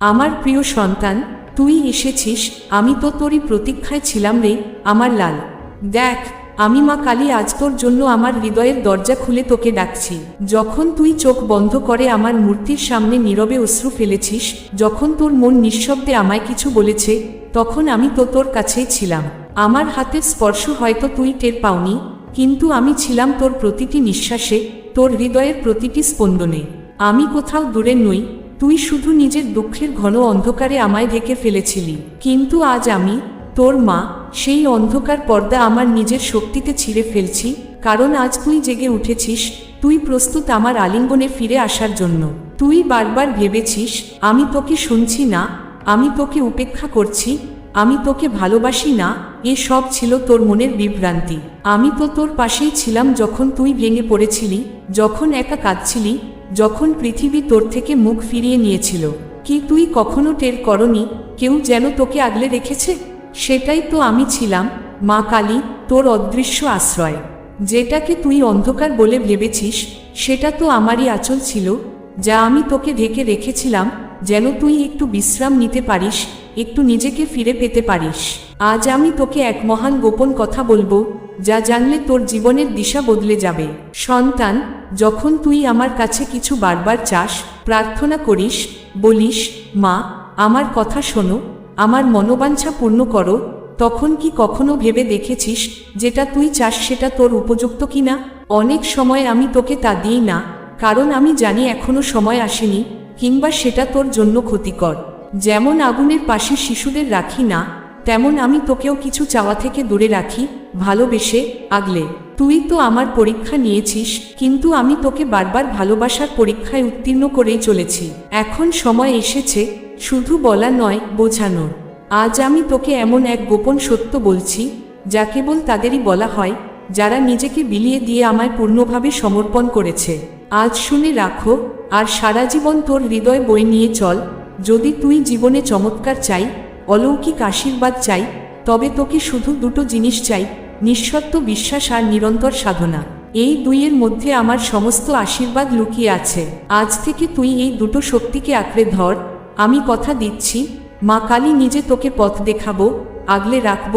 আমার প্রিয় সন্তান, তুই এসেছিস, আমি তো তোরই প্রতীক্ষায় ছিলাম রে, আমার লাল। দেখ, আমি মা কালী আজ তোর জন্য আমার হৃদয়ের দরজা খুলে তোকে ডাকছি। যখন তুই চোখ বন্ধ করে আমার মূর্তির সামনে নীরবে অশ্রু ফেলেছিস, যখন তোর মন নিঃশব্দে আমায় কিছু বলেছে, তখন আমি তো তোর কাছেই ছিলাম। আমার হাতের স্পর্শ হয়তো তুই টের পাওনি, কিন্তু আমি ছিলাম তোর প্রতিটি নিঃশ্বাসে, তোর হৃদয়ের প্রতিটি স্পন্দনে। আমি কোথাও দূরে নই তুই শুধু নিজের দুঃখের ঘন অন্ধকারে আমায় ঢেকে ফেলেছিলি। কিন্তু আজ আমি, তোর মা, সেই অন্ধকার পর্দা আমার নিজের শক্তিতে ছিঁড়ে ফেলছি, কারণ আজ তুই জেগে উঠেছিস, তুই প্রস্তুত আমার আলিঙ্গনে ফিরে আসার জন্য। তুই বারবার ভেবেছিস, আমি তোকে শুনছি না, আমি তোকে উপেক্ষা করছি, আমি তোকে ভালোবাসি না, এ সব ছিল তোর মনের বিভ্রান্তি। আমি তো তোর পাশেই ছিলাম যখন তুই ভেঙে পড়েছিলি, যখন একা কাঁদছিলি যখন পৃথিবী তোর থেকে মুখ ফিরিয়ে নিয়েছিল, কি তুই কখনো টের করনি কেউ যেন তোকে আগলে রেখেছে? সেটাই তো আমি ছিলাম, মা কালী, তোর অদৃশ্য আশ্রয়। যেটাকে তুই অন্ধকার বলে ভেবেছিস, সেটা তো আমারই আচল ছিল, যা আমি তোকে ঢেকে রেখেছিলাম, যেন তুই একটু বিশ্রাম নিতে পারিস, একটু নিজেকে ফিরে পেতে পারিস। আজ আমি তোকে এক মহান গোপন কথা বলব যা জানলে তোর জীবনের দিশা বদলে যাবে। সন্তান, যখন তুই আমার কাছে কিছু বারবার চাস, প্রার্থনা করিস, বলিস, মা, আমার কথা শোনো, আমার মনোবাঞ্ছা পূর্ণ করো তখন কি কখনো ভেবে দেখেছিস যেটা তুই চাস সেটা তোর উপযুক্ত কিনা? অনেক সময় আমি তোকে তা দিই না, কারণ আমি জানি এখনও সময় আসেনি, কিংবা সেটা তোর জন্য ক্ষতিকর। যেমন আগুনের পাশে শিশুদের রাখি না, তেমন আমি তোকেও কিছু চাওয়া থেকে দূরে রাখি ভালোবেসে, আগলে, তুই তো আমার পরীক্ষা নিয়েছিস, কিন্তু আমি তোকে বারবার ভালোবাসার পরীক্ষায় উত্তীর্ণ করেই চলেছি। এখন সময় এসেছে, শুধু বলা নয় বোঝানোর আজ আমি তোকে এমন এক গোপন সত্য বলছি, যা কেবল তাদেরই বলা হয়, যারা নিজেকে বিলিয়ে দিয়ে আমায় পূর্ণভাবে সমর্পণ করেছে। আজ শুনে রাখো, আর সারা জীবন তোর হৃদয় বই নিয়ে চল। যদি তুই জীবনে চমৎকার চাই, অলৌকিক আশীর্বাদ চাই, তবে তোকে শুধু দুটো জিনিস চাই নিঃশর্ত বিশ্বাস আর নিরন্তর সাধনা। এই দুইয়ের মধ্যে আমার সমস্ত আশীর্বাদ লুকিয়ে আছে। আজ থেকে তুই এই দুটো শক্তিকে আঁকড়ে ধর। আমি কথা দিচ্ছি, মা কালী নিজে তোকে পথ দেখাবো, আগলে রাখব,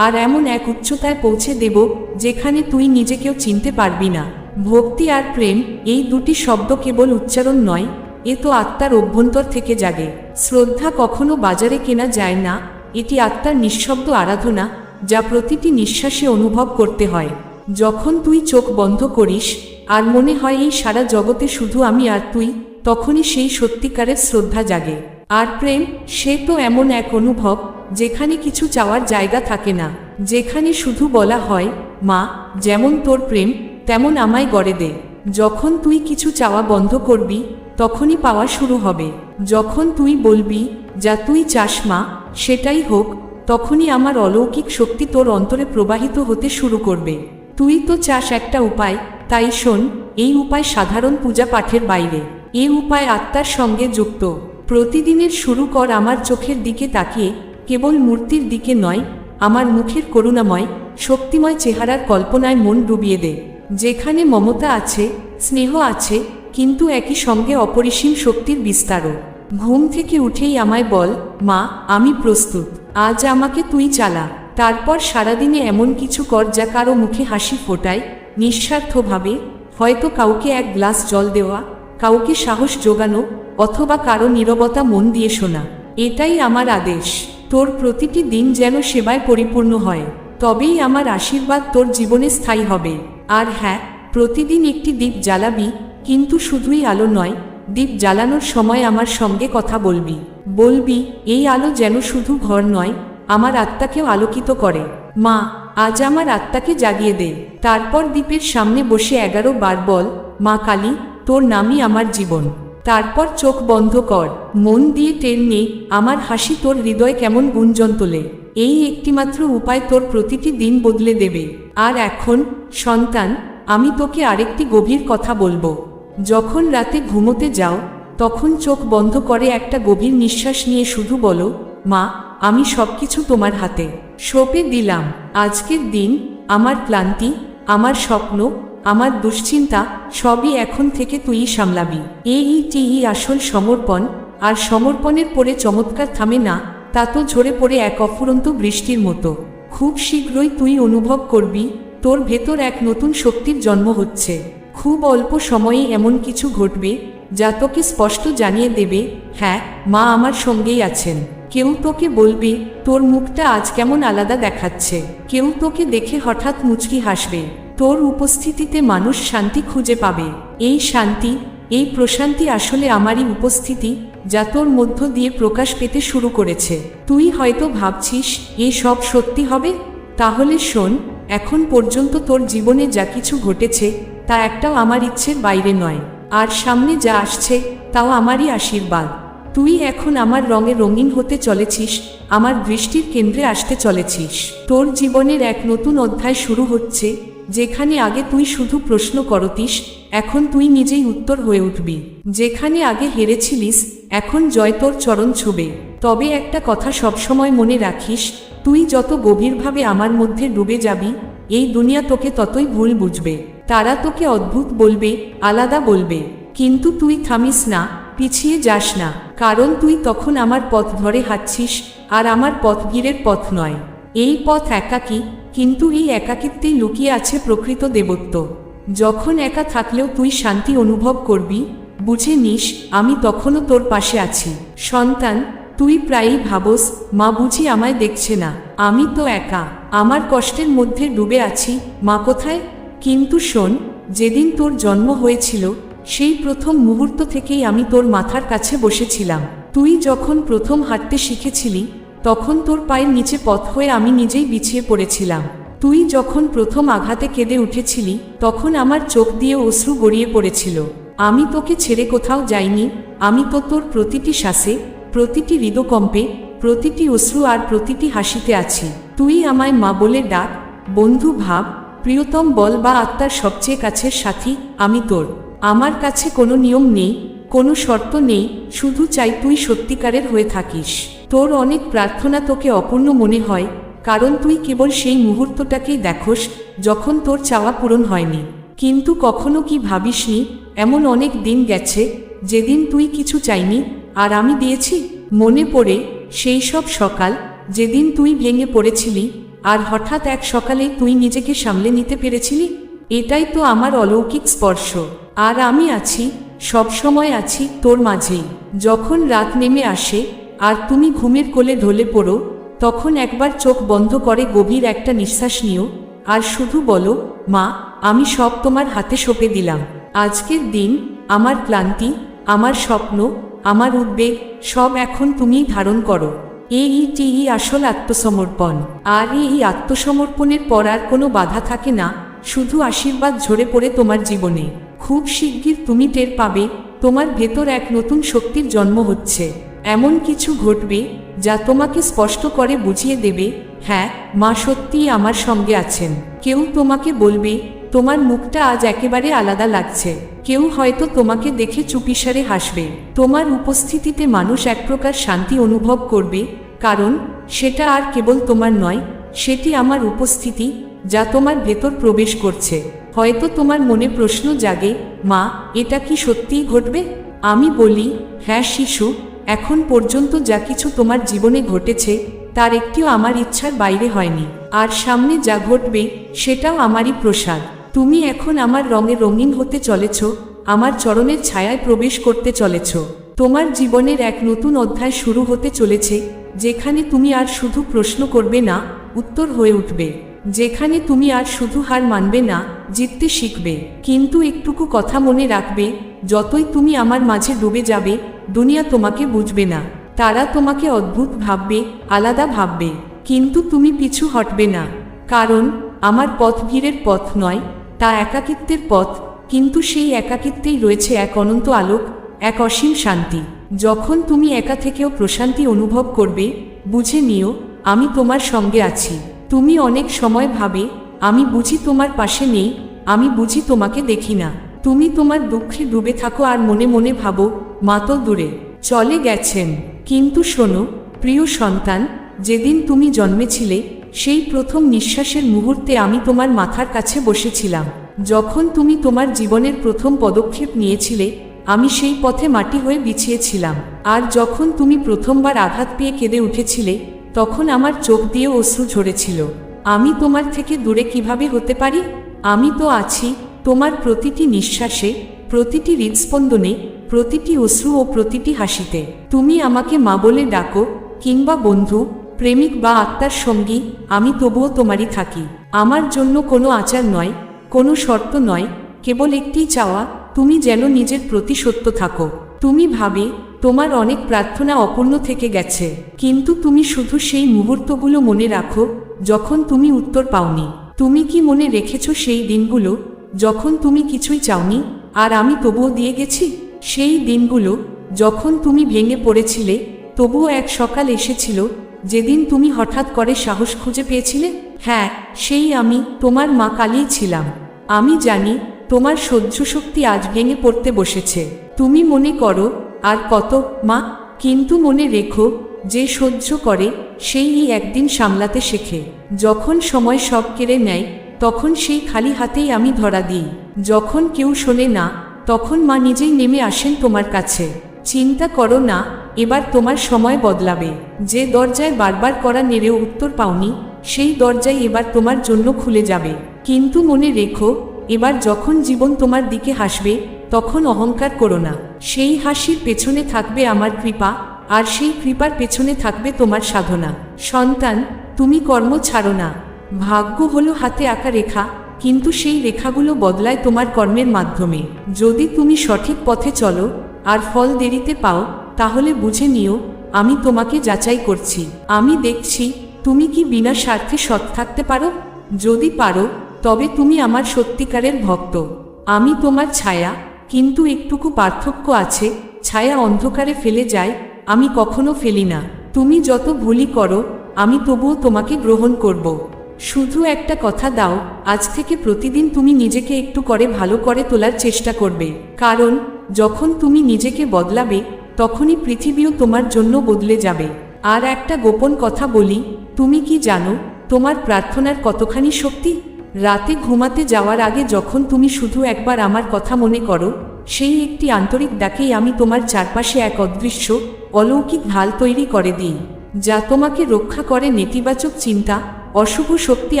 আর এমন এক উচ্চতায় পৌঁছে দেব, যেখানে তুই নিজেকেও চিনতে পারবি না। ভক্তি আর প্রেম, এই দুটি শব্দ কেবল উচ্চারণ নয়, এ তো আত্মার অভ্যন্তর থেকে জাগে। শ্রদ্ধা কখনো বাজারে কেনা যায় না, এটি আত্মার নিঃশব্দ আরাধনা যা প্রতিটি নিঃশ্বাসে অনুভব করতে হয়। যখন তুই চোখ বন্ধ করিস, আর মনে হয় এই সারা জগতে শুধু আমি আর তুই, তখনই সেই সত্যিকারের শ্রদ্ধা জাগে। আর প্রেম, সে তো এমন এক অনুভব, যেখানে কিছু চাওয়ার জায়গা থাকে না। যেখানে শুধু বলা হয়, মা, যেমন তোর প্রেম, তেমন আমায় গড়ে দে। যখন তুই কিছু চাওয়া বন্ধ করবি, তখনই পাওয়া শুরু হবে। যখন তুই বলবি, যা তুই চাস মা, সেটাই হোক। তখনই আমার অলৌকিক শক্তি তোর অন্তরে প্রবাহিত হতে শুরু করবে। তুই তো চাস একটা উপায়, তাই শোন, এই উপায় সাধারণ পূজা পাঠের বাইরে। এ উপায় আত্মার সঙ্গে যুক্ত। প্রতিদিনের শুরু কর আমার চোখের দিকে তাকিয়ে, কেবল মূর্তির দিকে নয়, আমার মুখের করুণাময়, শক্তিময় চেহারার কল্পনায় মন ডুবিয়ে দে। যেখানে মমতা আছে, স্নেহ আছে, কিন্তু একই সঙ্গে অপরিসীম শক্তির বিস্তারও। ঘুম থেকে উঠেই আমায় বল, মা, আমি প্রস্তুত। আজ আমাকে তুই চালা, তারপর সারাদিনে এমন কিছু কর যা কারও মুখে হাসি ফোটায়, নিঃস্বার্থভাবে, হয়তো কাউকে এক গ্লাস জল দেওয়া, কাউকে সাহস জোগানো, অথবা কারও নীরবতা মন দিয়ে শোনা। এটাই আমার আদেশ। তোর প্রতিটি দিন যেন সেবায় পরিপূর্ণ হয়। তবেই আমার আশীর্বাদ তোর জীবনে স্থায়ী হবে। আর হ্যাঁ প্রতিদিন একটি দ্বীপ জ্বালাবি, কিন্তু শুধুই আলো নয় দ্বীপ জ্বালানোর সময় আমার সঙ্গে কথা বলবি। বলবি, এই আলো যেন শুধু ঘর নয়, আমার আত্মাকেও আলোকিত করে। মা, আজ আমার আত্মাকে জাগিয়ে দে। তারপর দ্বীপের সামনে বসে এগারো বার বল, মা কালী, তোর নামই আমার জীবন। তারপর চোখ বন্ধ কর। মন দিয়ে টেন নে, আমার হাসি তোর হৃদয় কেমন গুঞ্জন তোলে। এই একটিমাত্র উপায় তোর প্রতিটি দিন বদলে দেবে। আর এখন, সন্তান, আমি তোকে আরেকটি গভীর কথা বলব। যখন রাতে ঘুমোতে যাও, তখন চোখ বন্ধ করে একটা গভীর নিঃশ্বাস নিয়ে শুধু বলো, মা, আমি সবকিছু তোমার হাতে। সঁপে দিলাম। আজকের দিন, আমার ক্লান্তি, আমার স্বপ্ন, আমার দুশ্চিন্তা, সবই এখন থেকে তুই সামলাবি। এই টিই আসল সমর্পণ, আর সমর্পণের পরে চমৎকার থামে না, তা তো ঝরে পড়ে এক অফুরন্ত বৃষ্টির মতো। খুব শীঘ্রই তুই অনুভব করবি, তোর ভেতর এক নতুন শক্তির জন্ম হচ্ছে। খুব অল্প সময়েই এমন কিছু ঘটবে, যা তোকে স্পষ্ট জানিয়ে দেবে হ্যাঁ মা আমার সঙ্গেই আছেন। কেউ তোকে বলবে, তোর মুখটা আজ কেমন আলাদা দেখাচ্ছে। কেউ তোকে দেখে হঠাৎ মুচকি হাসবে, তোর উপস্থিতিতে মানুষ শান্তি খুঁজে পাবে। এই শান্তি, এই প্রশান্তি আসলে আমারই উপস্থিতি, যা তোর মধ্য দিয়ে প্রকাশ পেতে শুরু করেছে। তুই হয়তো ভাবছিস এই সব সত্যি হবে? তাহলে শোন, এখন পর্যন্ত তোর জীবনে যা কিছু ঘটেছে তা একটাও আমার ইচ্ছের বাইরে নয়। আর সামনে যা আসছে, তাও আমারই আশীর্বাদ। তুই এখন আমার রঙে রঙিন হতে চলেছিস, আমার দৃষ্টির কেন্দ্রে আসতে চলেছিস। তোর জীবনের এক নতুন অধ্যায় শুরু হচ্ছে, যেখানে আগে তুই শুধু প্রশ্ন করতিস, এখন তুই নিজেই উত্তর হয়ে উঠবি। যেখানে আগে হেরেছিলিস, এখন জয় তোর চরণ ছুবে। তবে একটা কথা সবসময় মনে রাখিস, তুই যত গভীরভাবে আমার মধ্যে ডুবে যাবি, এই দুনিয়া তোকে ততই ভুল বুঝবে। তারা তোকে অদ্ভুত বলবে, আলাদা বলবে। কিন্তু তুই থামিস না, পিছিয়ে যাস না। কারণ তুই তখন আমার পথ ধরে হাঁটছিস, আর আমার পথ গিরের পথ নয়। এই পথ একাকী, কিন্তু এই একাকিত্বেই লুকিয়ে আছে প্রকৃত দেবত্ব। যখন একা থাকলেও তুই শান্তি অনুভব করবি, বুঝে নিস, আমি তখনও তোর পাশে আছি। সন্তান, তুই প্রায়ই ভাবস, মা বুঝি আমায় দেখছে না। আমি তো একা, আমার কষ্টের মধ্যে ডুবে আছি, মা কোথায়? কিন্তু শোন, যেদিন তোর জন্ম হয়েছিল, সেই প্রথম মুহূর্ত থেকেই আমি তোর মাথার কাছে বসেছিলাম। তুই যখন প্রথম হাঁটতে শিখেছিলি, তখন তোর পায়ের নিচে পথ হয়ে আমি নিজেই বিছিয়ে পড়েছিলাম। তুই যখন প্রথম আঘাতে কেঁদে উঠেছিলি, তখন আমার চোখ দিয়ে অশ্রু গড়িয়ে পড়েছিল। আমি তোকে ছেড়ে কোথাও যাইনি, আমি তো তোর প্রতিটি শ্বাসে, প্রতিটি হৃদকম্পে, প্রতিটি অশ্রু আর প্রতিটি হাসিতে আছি। তুই আমায় মা বলে ডাক, বন্ধু ভাব প্রিয়তম বল বা আত্মার সবচেয়ে কাছের সাথী, আমি তোর। আমার কাছে কোনো নিয়ম নেই, কোনো শর্ত নেই, শুধু চাই তুই সত্যিকারের হয়ে থাকিস। তোর অনেক প্রার্থনা তোকে অপূর্ণ মনে হয়, কারণ তুই কেবল সেই মুহূর্তটাকেই দেখোস, যখন তোর চাওয়া পূরণ হয়নি। কিন্তু কখনো কি ভাবিসনি, এমন অনেক দিন গেছে, যেদিন তুই কিছু চাইনি, আর আমি দিয়েছি? মনে পড়ে সেই সব সকাল, যেদিন তুই ভেঙে পড়েছিলি আর হঠাৎ এক সকালে তুই নিজেকে সামলে নিতে পেরেছিলি? এটাই তো আমার অলৌকিক স্পর্শ। আর আমি আছি, সব সময় আছি তোর মাঝেই। যখন রাত নেমে আসে, আর তুমি ঘুমের কোলে ঢলে পড়ো, তখন একবার চোখ বন্ধ করে গভীর একটা নিঃশ্বাস নিও, আর শুধু বলো, মা, আমি সব তোমার হাতে সঁপে দিলাম। আজকের দিন, আমার ক্লান্তি, আমার স্বপ্ন, আমার উদ্বেগ, সব এখন তুমিই ধারণ করো। এই টি আসল আত্মসমর্পণ, আর এই আত্মসমর্পণের পর আর কোনো বাধা থাকে না, শুধু আশীর্বাদ ঝরে পড়ে তোমার জীবনে। খুব শিগগির তুমি টের পাবে, তোমার ভেতর এক নতুন শক্তির জন্ম হচ্ছে। এমন কিছু ঘটবে, যা তোমাকে স্পষ্ট করে বুঝিয়ে দেবে হ্যাঁ মা সত্যিই আমার সঙ্গে আছেন। কেউ তোমাকে বলবে তোমার মুখটা আজ একেবারে আলাদা লাগছে। কেউ হয়তো তোমাকে দেখে চুপিসারে হাসবে। তোমার উপস্থিতিতে মানুষ এক প্রকার শান্তি অনুভব করবে, কারণ সেটা আর কেবল তোমার নয়, সেটি আমার উপস্থিতি, যা তোমার ভেতর প্রবেশ করছে। হয়তো তোমার মনে প্রশ্ন জাগে, মা, এটা কি সত্যিই ঘটবে? আমি বলি হ্যাঁ শিশু, এখন পর্যন্ত যা কিছু তোমার জীবনে ঘটেছে, তার একটিও আমার ইচ্ছার বাইরে হয়নি। আর সামনে যা ঘটবে, সেটাও আমারই প্রসাদ। তুমি এখন আমার রঙে রঙিন হতে চলেছ, আমার চরণের ছায়ায় প্রবেশ করতে চলেছ। তোমার জীবনের এক নতুন অধ্যায় শুরু হতে চলেছে, যেখানে তুমি আর শুধু প্রশ্ন করবে না, উত্তর হয়ে উঠবে। যেখানে তুমি আর শুধু হার মানবে না, জিততে শিখবে। কিন্তু একটুকু কথা মনে রাখবে, যতই তুমি আমার মাঝে ডুবে যাবে, দুনিয়া তোমাকে বুঝবে না। তারা তোমাকে অদ্ভুত ভাববে, আলাদা ভাববে। কিন্তু তুমি পিছু হটবে না। কারণ, আমার পথ ভিড়ের পথ নয় তা একাকিত্বের পথ, কিন্তু সেই একাকিত্বেই রয়েছে এক অনন্ত আলোক, এক অসীম শান্তি। যখন তুমি একা থেকেও প্রশান্তি অনুভব করবে, বুঝে নিও, আমি তোমার সঙ্গে আছি। তুমি অনেক সময় ভাবে, আমি বুঝি তোমার পাশে নেই, আমি বুঝি তোমাকে দেখি না। তুমি তোমার দুঃখে ডুবে থাকো আর মনে মনে ভাবো, মা তো দূরে, চলে গেছেন। কিন্তু শোনো, প্রিয় সন্তান, যেদিন তুমি জন্মেছিলে সেই প্রথম নিঃশ্বাসের মুহূর্তে আমি তোমার মাথার কাছে বসেছিলাম। যখন তুমি তোমার জীবনের প্রথম পদক্ষেপ নিয়েছিলে, আমি সেই পথে মাটি হয়ে বিছিয়েছিলাম। আর যখন তুমি প্রথমবার আঘাত পেয়ে কেঁদে উঠেছিলে, তখন আমার চোখ দিয়ে অশ্রু ঝরেছিল। আমি তোমার থেকে দূরে কীভাবে হতে পারি? আমি তো আছি তোমার প্রতিটি নিঃশ্বাসে, প্রতিটি হৃদস্পন্দনে, প্রতিটি অশ্রু ও প্রতিটি হাসিতে। তুমি আমাকে মা বলে ডাকো কিংবা বন্ধু প্রেমিক বা আত্মার সঙ্গী, আমি তবুও তোমারই থাকি। আমার জন্য কোনো আচার নয়, কোনো শর্ত নয়, কেবল একটিই চাওয়া, তুমি যেন নিজের প্রতি সত্য থাকো। তুমি ভাবে, তোমার অনেক প্রার্থনা অপূর্ণ থেকে গেছে। কিন্তু তুমি শুধু সেই মুহূর্তগুলো মনে রাখো, যখন তুমি উত্তর পাওনি। তুমি কি মনে রেখেছ সেই দিনগুলো, যখন তুমি কিছুই চাওনি, আর আমি তবুও দিয়ে গেছি? সেই দিনগুলো, যখন তুমি ভেঙে পড়েছিলে, তবুও এক সকাল এসেছিল যেদিন তুমি হঠাৎ করে সাহস খুঁজে পেয়েছিলে? হ্যাঁ সেই আমি, তোমার মা কালিই ছিলাম। আমি জানি, তোমার সহ্য শক্তি আজ ভেঙে পড়তে বসেছে। তুমি মনে করো, আর কত, মা? কিন্তু মনে রেখো, যে সহ্য করে, সেই একদিন সামলাতে শেখে। যখন সময় সব কেড়ে নেয়, তখন সেই খালি হাতেই আমি ধরা দিই। যখন কেউ শোনে না, তখন মা নিজেই নেমে আসেন তোমার কাছে। চিন্তা করো না এবার তোমার সময় বদলাবে। যে দরজায় বারবার করা নেড়েও উত্তর পাওনি, সেই দরজাই এবার তোমার জন্য খুলে যাবে। কিন্তু মনে রেখো, এবার যখন জীবন তোমার দিকে হাসবে, তখন অহংকার করো না। সেই হাসির পেছনে থাকবে আমার কৃপা, আর সেই কৃপার পেছনে থাকবে তোমার সাধনা। সন্তান, তুমি কর্ম ছাড়ো না। ভাগ্য হলো হাতে আঁকা রেখা, কিন্তু সেই রেখাগুলো বদলায় তোমার কর্মের মাধ্যমে। যদি তুমি সঠিক পথে চলো, আর ফল দেরিতে পাও তাহলে বুঝে নিও, আমি তোমাকে যাচাই করছি। আমি দেখছি, তুমি কি বিনা স্বার্থে সৎ থাকতে পারো? যদি পারো, তবে তুমি আমার সত্যিকারের ভক্ত। আমি তোমার ছায়া, কিন্তু একটুকু পার্থক্য আছে, ছায়া অন্ধকারে ফেলে যায়, আমি কখনো ফেলি না। তুমি যত ভুলি করো, আমি তবুও তোমাকে গ্রহণ করব। শুধু একটা কথা দাও, আজ থেকে প্রতিদিন তুমি নিজেকে একটু করে ভালো করে তোলার চেষ্টা করবে। কারণ, যখন তুমি নিজেকে বদলাবে তখনই পৃথিবীও তোমার জন্য বদলে যাবে। আর একটা গোপন কথা বলি, তুমি কি জানো, তোমার প্রার্থনার কতখানি শক্তি? রাতে ঘুমাতে যাওয়ার আগে যখন তুমি শুধু একবার আমার কথা মনে করো, সেই একটি আন্তরিক ডাকেই আমি তোমার চারপাশে এক অদৃশ্য, অলৌকিক ঢাল তৈরি করে দিই, যা তোমাকে রক্ষা করে নেতিবাচক চিন্তা, অশুভ শক্তি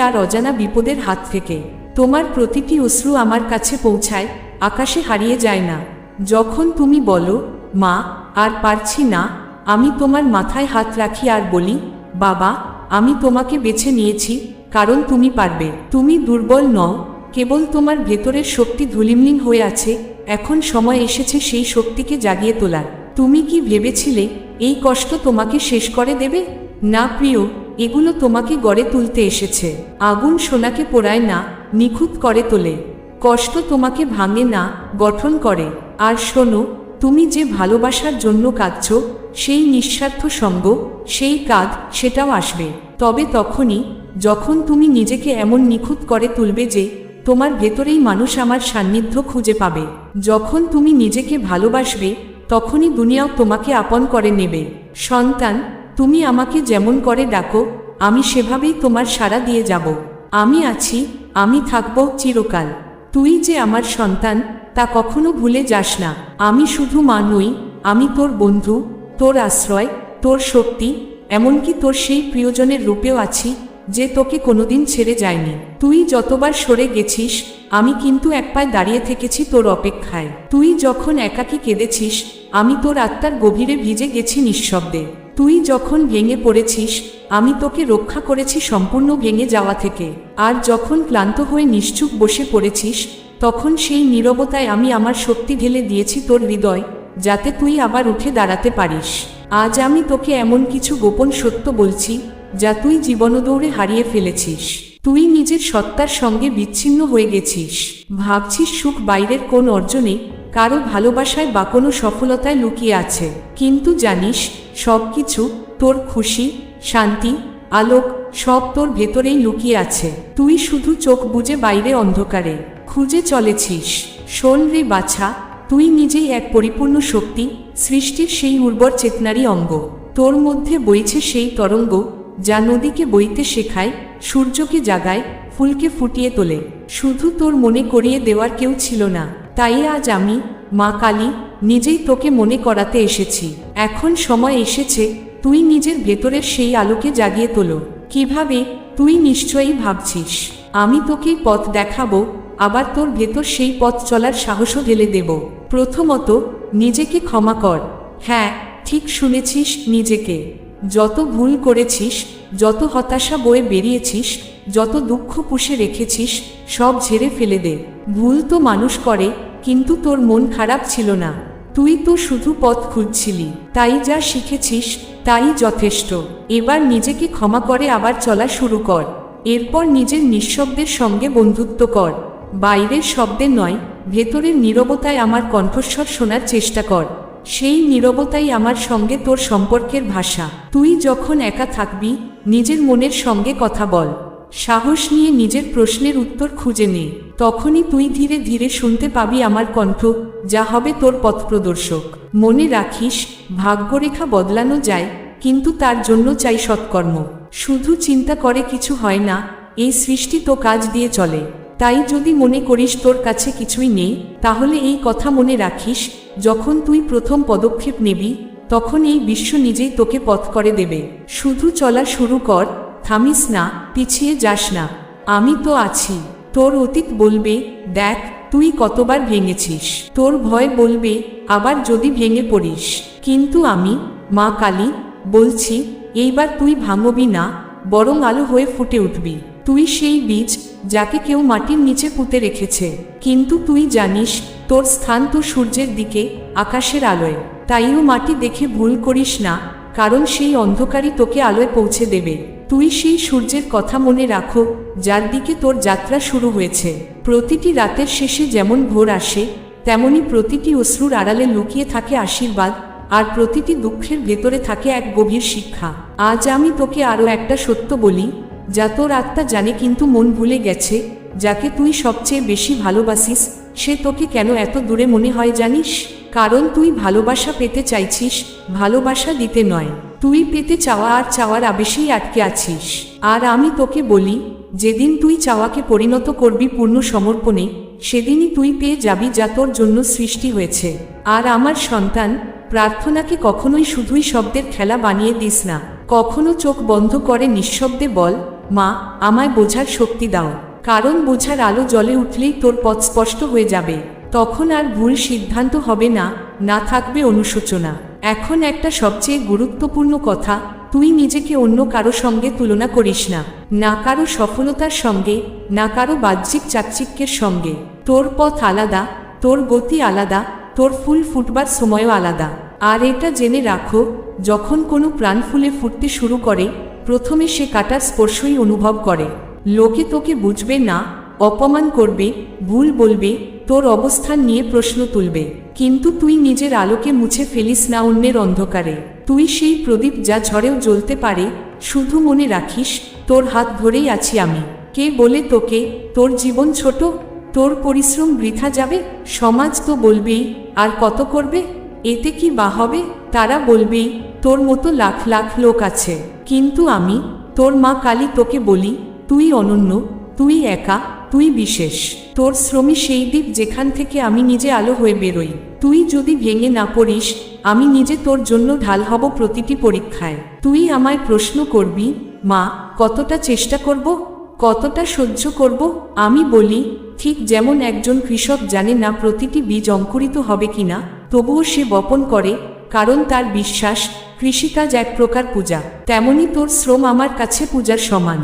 আর অজানা বিপদের হাত থেকে। তোমার প্রতিটি অশ্রু আমার কাছে পৌঁছায়, আকাশে হারিয়ে যায় না। যখন তুমি বলো মা, আর পারছি না। আমি তোমার মাথায় হাত রাখি আর বলি, বাবা, আমি তোমাকে বেছে নিয়েছি, কারণ তুমি পারবে। তুমি দুর্বল নও, কেবল তোমার ভেতরের শক্তি ধুলিমলিন হয়ে আছে, এখন সময় এসেছে সেই শক্তিকে জাগিয়ে তোলার। তুমি কি ভেবেছিলে, এই কষ্ট তোমাকে শেষ করে দেবে? না প্রিয়, এগুলো তোমাকে গড়ে তুলতে এসেছে। আগুন সোনাকে পোড়ায় না, নিখুঁত করে তোলে। কষ্ট তোমাকে ভাঙে না, গঠন করে। আর শোনো তুমি যে ভালোবাসার জন্য কাঁদছ, সেই নিঃস্বার্থ সঙ্গ, সেই কাঁদ সেটাও আসবে। তবে তখনই, যখন তুমি নিজেকে এমন নিখুঁত করে তুলবে যে, তোমার ভেতরেই মানুষ আমার সান্নিধ্য খুঁজে পাবে। যখন তুমি নিজেকে ভালোবাসবে, তখনই দুনিয়াও তোমাকে আপন করে নেবে। সন্তান, তুমি আমাকে যেমন করে ডাকো, আমি সেভাবেই তোমার সাড়া দিয়ে যাব। আমি আছি, আমি থাকব চিরকাল। তুই যে আমার সন্তান তা কখনো ভুলে যাস না। আমি শুধু মা নই, আমি তোর বন্ধু, তোর আশ্রয়, তোর শক্তি, এমনকি তোর সেই প্রিয়জনের রূপেও আছি, যে তোকে কোনোদিন ছেড়ে যায়নি। তুই যতবার সরে গেছিস, আমি কিন্তু এক পায়ে দাঁড়িয়ে থেকেছি তোর অপেক্ষায়। তুই যখন একাকী কেঁদেছিস, আমি তোর আত্মার গভীরে ভিজে গেছি নিঃশব্দে। তুই যখন ভেঙে পড়েছিস, আমি তোকে রক্ষা করেছি সম্পূর্ণ ভেঙে যাওয়া থেকে। আর যখন ক্লান্ত হয়ে নিশ্চুপ বসে পড়েছিস তখন সেই নীরবতায় আমি আমার শক্তি ঢেলে দিয়েছি তোর হৃদয়, যাতে তুই আবার উঠে দাঁড়াতে পারিস। আজ আমি তোকে এমন কিছু গোপন সত্য বলছি, যা তুই জীবনদৌড়ে হারিয়ে ফেলেছিস। তুই নিজের সত্তার সঙ্গে বিচ্ছিন্ন হয়ে গেছিস। ভাবছিস সুখ বাইরের কোন অর্জনে কারও ভালোবাসায় বা কোনো সফলতায় লুকিয়ে আছে। কিন্তু জানিস, সব কিছু, তোর খুশি, শান্তি, আলোক, সব তোর ভেতরেই লুকিয়ে আছে। তুই শুধু চোখ বুজে বাইরে অন্ধকারে। খুঁজে চলেছিস। শোন রে বাছা, তুই নিজেই এক পরিপূর্ণ শক্তি, সৃষ্টির সেই উর্বর চেতনারই অঙ্গ। তোর মধ্যে বইছে সেই তরঙ্গ, যা নদীকে বইতে শেখায়, সূর্যকে জাগায়, ফুলকে ফুটিয়ে তোলে। শুধু তোর মনে করিয়ে দেওয়ার কেউ ছিল না। তাই আজ আমি, মা কালী, নিজেই তোকে মনে করাতে এসেছি। এখন সময় এসেছে, তুই নিজের ভেতরের সেই আলোকে জাগিয়ে তোলো। কীভাবে, তুই নিশ্চয়ই ভাবছিস। আমি তোকেই পথ দেখাবো আবার তোর ভেতর সেই পথ চলার সাহসও ঢেলে দেব। প্রথমত, নিজেকে ক্ষমা কর। হ্যাঁ ঠিক শুনেছিস নিজেকে। যত ভুল করেছিস, যত হতাশা বয়ে বেরিয়েছিস, যত দুঃখ পুষে রেখেছিস, সব ঝেড়ে ফেলে দে। ভুল তো মানুষ করে, কিন্তু তোর মন খারাপ ছিল না। তুই তো শুধু পথ খুঁজছিলি। তাই যা শিখেছিস, তাই যথেষ্ট। এবার নিজেকে ক্ষমা করে আবার চলা শুরু কর। এরপর নিজের নিঃশব্দের সঙ্গে বন্ধুত্ব কর। বাইরের শব্দে নয়, ভেতরের নীরবতায় আমার কণ্ঠস্বর শোনার চেষ্টা কর। সেই নীরবতাই আমার সঙ্গে তোর সম্পর্কের ভাষা। তুই যখন একা থাকবি, নিজের মনের সঙ্গে কথা বল। সাহস নিয়ে নিজের প্রশ্নের উত্তর খুঁজে নে। তখনই তুই ধীরে ধীরে শুনতে পাবি আমার কণ্ঠ, যা হবে তোর পথপ্রদর্শক মনে রাখিস, ভাগ্যরেখা বদলানো যায়, কিন্তু তার জন্য চাই সৎকর্ম। শুধু চিন্তা করে কিছু হয় না, এই সৃষ্টি তো কাজ দিয়ে চলে। তাই যদি মনে করিস তোর কাছে কিছুই নেই, তাহলে এই কথা মনে রাখিস, যখন তুই প্রথম পদক্ষেপ নেবি, তখন এই বিশ্ব নিজেই তোকে পথ করে দেবে। শুধু চলা শুরু কর, থামিস না, পিছিয়ে যাস না। আমি তো আছি। তোর অতীত বলবে, দেখ, তুই কতবার ভেঙেছিস। তোর ভয় বলবে, আবার যদি ভেঙে পড়িস। কিন্তু আমি, মা কালী, বলছি, এইবার তুই ভাঙবি না, বরং আলো হয়ে ফুটে উঠবি। তুই সেই বীজ যাকে কেউ মাটির নিচে পুঁতে রেখেছে। কিন্তু তুই জানিস, তোর স্থান তো সূর্যের দিকে, আকাশের আলোয়। তাইও মাটি দেখে ভুল করিস না, কারণ সেই অন্ধকারই তোকে আলোয় পৌঁছে দেবে। তুই সেই সূর্যের কথা মনে রাখো, যার দিকে তোর যাত্রা শুরু হয়েছে। প্রতিটি রাতের শেষে যেমন ভোর আসে, তেমনি প্রতিটি অশ্রুর আড়ালে লুকিয়ে থাকে আশীর্বাদ, আর প্রতিটি দুঃখের ভেতরে থাকে এক গভীর শিক্ষা। আজ আমি তোকে আরও একটা সত্য বলি যা তোর আত্মা জানে কিন্তু মন ভুলে গেছে, যাকে তুই সবচেয়ে বেশি ভালোবাসিস, সে তোকে কেন এত দূরে মনে হয় জানিস? কারণ তুই ভালোবাসা পেতে চাইছিস, ভালোবাসা দিতে নয়। তুই পেতে চাওয়া আর চাওয়ার আবেশেই আটকে আছিস। আর আমি তোকে বলি, যেদিন তুই চাওয়াকে পরিণত করবি পূর্ণ সমর্পণে, সেদিনই তুই পেয়ে যাবি যা তোর জন্য সৃষ্টি হয়েছে। আর আমার সন্তান, প্রার্থনাকে কখনোই শুধুই শব্দের খেলা বানিয়ে দিস না। কখনো চোখ বন্ধ করে নিঃশব্দে বল, মা, আমায় বোঝার শক্তি দাও। কারণ বোঝার আলো জলে উঠলেই তোর পথ স্পষ্ট হয়ে যাবে। তখন আর ভুল সিদ্ধান্ত হবে না না থাকবে অনুশোচনা। এখন একটা সবচেয়ে গুরুত্বপূর্ণ কথা, তুই নিজেকে অন্য কারও সঙ্গে তুলনা করিস না। না কারও সফলতার সঙ্গে, না কারও বাহ্যিক চাকচিক্যের সঙ্গে। তোর পথ আলাদা, তোর গতি আলাদা, তোর ফুল ফুটবার সময়ও আলাদা। আর এটা জেনে রাখো, যখন কোনো প্রাণ ফুলে ফুটতে শুরু করে, প্রথমে সে কাটার স্পর্শই অনুভব করে। লোকে তোকে বুঝবে না, অপমান করবে, ভুল বলবে, তোর অবস্থান নিয়ে প্রশ্ন তুলবে। কিন্তু তুই নিজের আলোকে মুছে ফেলিস না অন্যের অন্ধকারে। তুই সেই প্রদীপ যা ঝড়েও জ্বলতে পারে, শুধু মনে রাখিস, তোর হাত ধরেই আছি আমি। কে বলে তোকে, তোর জীবন ছোট, তোর পরিশ্রম বৃথা যাবে? সমাজ তো বলবেই, আর কত করবে? এতে কি বা হবে? তারা বলবেই তোর মতো লাখ লাখ লোক আছে। কিন্তু আমি, তোর মা কালী তোকে বলি, তুই অনন্য, তুই একা, তুই বিশেষ। তোর শ্রমী সেই দ্বীপ যেখান থেকে আমি নিজে আলো হয়ে বেরোই। তুই যদি ভেঙে না পড়িস, আমি নিজে তোর জন্য ঢাল হব প্রতিটি পরীক্ষায়। তুই আমায় প্রশ্ন করবি, মা, কতটা চেষ্টা করব? কতটা সহ্য করব? আমি বলি, ঠিক যেমন একজন কৃষক জানে না প্রতিটি বীজ অঙ্কুরিত হবে কিনা, তবুও সে বপন করে, কারণ তার বিশ্বাস, কৃষিকাজ এক প্রকার পূজা, তেমনি তোর শ্রম আমার কাছে পূজার সমান।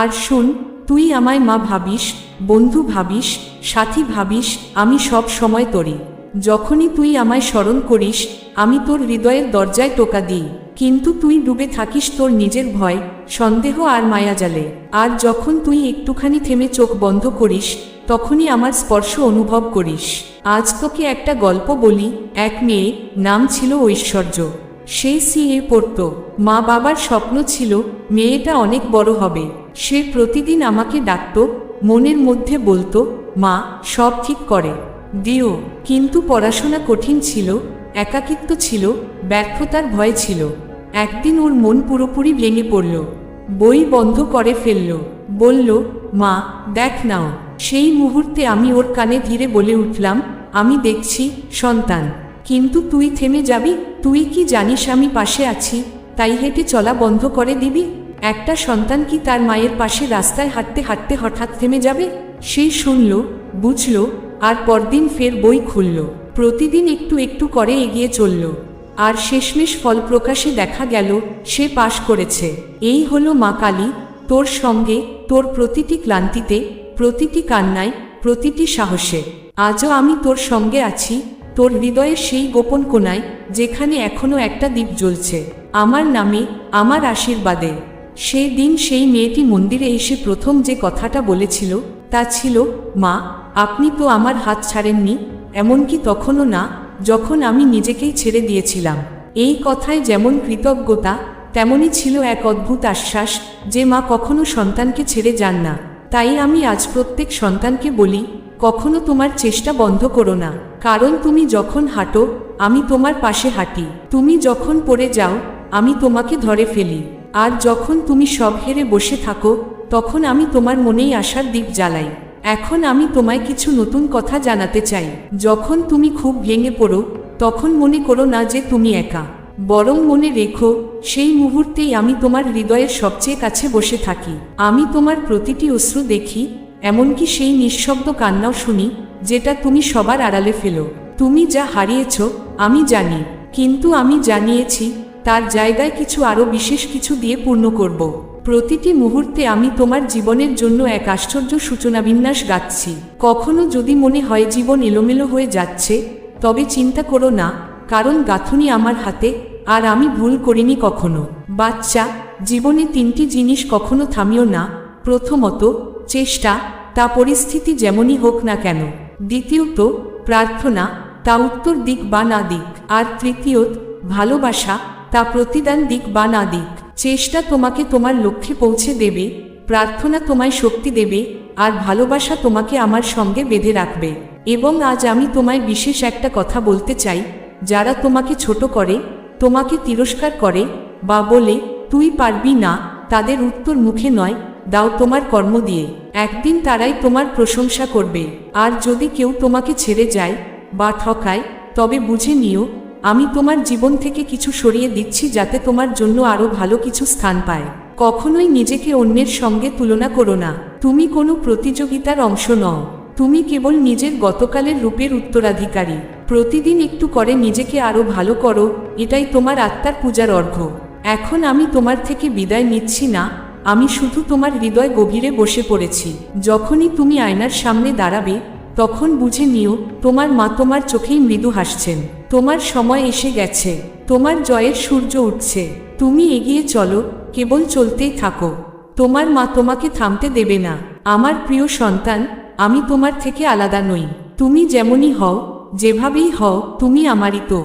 আর শুন, তুই আমায় মা ভাবিস, বন্ধু ভাবিস, সাথী ভাবিস, আমি সব সময় তোরই যখনই তুই আমায় স্মরণ করিস, আমি তোর হৃদয়ের দরজায় টোকা দিই। কিন্তু তুই ডুবে থাকিস তোর নিজের ভয়, সন্দেহ আর মায়াজালে আর যখন তুই একটুখানি থেমে চোখ বন্ধ করিস, তখনই আমার স্পর্শ অনুভব করিস। আজ তোকে একটা গল্প বলি, এক মেয়ে, নাম ছিল ঐশ্বর্য। সে সিএ পড়ত। মা বাবার স্বপ্ন ছিল, মেয়েটা অনেক বড় হবে। সে প্রতিদিন আমাকে ডাকত, মনের মধ্যে বলতো, মা, সব ঠিক করে। দিও, কিন্তু পড়াশোনা কঠিন ছিল, একাকিত্ব ছিল, ব্যর্থতার ভয় ছিল। একদিন ওর মন পুরোপুরি ভেঙে পড়ল। বই বন্ধ করে ফেলল। বলল, মা, দেখ নাও, সেই মুহূর্তে আমি ওর কানে ধীরে বলে উঠলাম, আমি দেখছি, সন্তান। কিন্তু তুই থেমে যাবি? তুই কি জানিস আমি পাশে আছি? তাই হেঁটে চলা বন্ধ করে দিবি? একটা সন্তান কি তার মায়ের পাশে রাস্তায় হাঁটতে হাঁটতে হঠাৎ থেমে যাবে? সে শুনল, বুঝল, আর পরদিন ফের বই খুলল। প্রতিদিন একটু একটু করে এগিয়ে চলল। আর শেষমেশ ফল প্রকাশে দেখা গেল, সে পাশ করেছে। এই হলো মা কালী, তোর সঙ্গে, তোর প্রতিটি ক্লান্তিতে, প্রতিটি কান্নায়, প্রতিটি সাহসে। আজও আমি তোর সঙ্গে আছি, তোর হৃদয়ের সেই গোপন কোনায় যেখানে এখনও একটা দ্বীপ জ্বলছে। আমার নামে, আমার আশীর্বাদে। সেই দিন সেই মেয়েটি মন্দিরে এসে প্রথম যে কথাটা বলেছিল, তা ছিল, মা, আপনি তো আমার হাত ছাড়েননি, এমনকি তখনও না যখন আমি নিজেকেই ছেড়ে দিয়েছিলাম। এই কথায় যেমন কৃতজ্ঞতা, তেমনই ছিল এক অদ্ভুত আশ্বাস যে মা কখনো সন্তানকে ছেড়ে যান না। তাই আমি আজ প্রত্যেক সন্তানকে বলি, কখনো তোমার চেষ্টা বন্ধ করো না। কারণ তুমি যখন হাঁটো, আমি তোমার পাশে হাঁটি। তুমি যখন পড়ে যাও, আমি তোমাকে ধরে ফেলি। আর যখন তুমি সব হেরে বসে থাকো, তখন আমি তোমার মনেই আসার দ্বীপ জ্বালাই। এখন আমি তোমায় কিছু নতুন কথা জানাতে চাই। যখন তুমি খুব ভেঙে পড়ো, তখন মনে করো না যে তুমি একা। বরং মনে রেখো, সেই মুহূর্তেই আমি তোমার হৃদয়ের সবচেয়ে কাছে বসে থাকি। আমি তোমার প্রতিটি অশ্রু দেখি, এমনকি সেই নিঃশব্দ কান্নাও শুনি, যেটা তুমি সবার আড়ালে ফেলো। তুমি যা হারিয়েছ, আমি জানি, কিন্তু আমি জানিয়েছি, তার জায়গায় কিছু আরও বিশেষ কিছু দিয়ে পূর্ণ করব। প্রতিটি মুহূর্তে আমি তোমার জীবনের জন্য এক আশ্চর্য সূচনা বিন্যাস গাচ্ছি। কখনো যদি মনে হয় জীবন এলোমেলো হয়ে যাচ্ছে, তবে চিন্তা করো না, কারণ গাঁথুনি আমার হাতে, আর আমি ভুল করিনি কখনো। বাচ্চা, জীবনে তিনটি জিনিস কখনো থামিও না, প্রথমত, চেষ্টা, তা পরিস্থিতি যেমনই হোক না কেন। দ্বিতীয়ত, প্রার্থনা, তা উত্তর দিক বা না দিক। আর তৃতীয়ত, ভালোবাসা, তা প্রতিদান দিক বা না দিক। চেষ্টা তোমাকে তোমার লক্ষ্যে পৌঁছে দেবে, প্রার্থনা তোমায় শক্তি দেবে, আর ভালোবাসা তোমাকে আমার সঙ্গে বেঁধে রাখবে। এবং আজ আমি তোমায় বিশেষ একটা কথা বলতে চাই, যারা তোমাকে ছোট করে, তোমাকে তিরস্কার করে, বা বলে, তুই পারবি না তাদের উত্তর মুখে নয়, দাও তোমার কর্ম দিয়ে একদিন তারাই তোমার প্রশংসা করবে। আর যদি কেউ তোমাকে ছেড়ে যায়, বা ঠকায়, তবে বুঝে নিও আমি তোমার জীবন থেকে কিছু সরিয়ে দিচ্ছি যাতে তোমার জন্য আরও ভালো কিছু স্থান পায়। কখনোই নিজেকে অন্যের সঙ্গে তুলনা করো না। তুমি কোনো প্রতিযোগিতার অংশ নও। তুমি কেবল নিজের গতকালের রূপের উত্তরাধিকারী। প্রতিদিন একটু করে নিজেকে আরও ভালো করো, এটাই তোমার আত্মার পূজার অর্ঘ্য। এখন আমি তোমার থেকে বিদায় নিচ্ছি না, আমি শুধু তোমার হৃদয় গভীরে বসে পড়েছি। যখনই তুমি আয়নার সামনে দাঁড়াবে, তখন বুঝে নিও, তোমার মা তোমার চোখেই মৃদু হাসছেন। তোমার সময় এসে গেছে, তোমার জয়ের সূর্য উঠছে, তুমি এগিয়ে চলো, কেবল চলতেই থাকো। তোমার মা তোমাকে থামতে দেবে না। আমার প্রিয় সন্তান, আমি তোমার থেকে আলাদা নই। তুমি যেমনই হও, যেভাবেই হও, তুমি আমারই তো।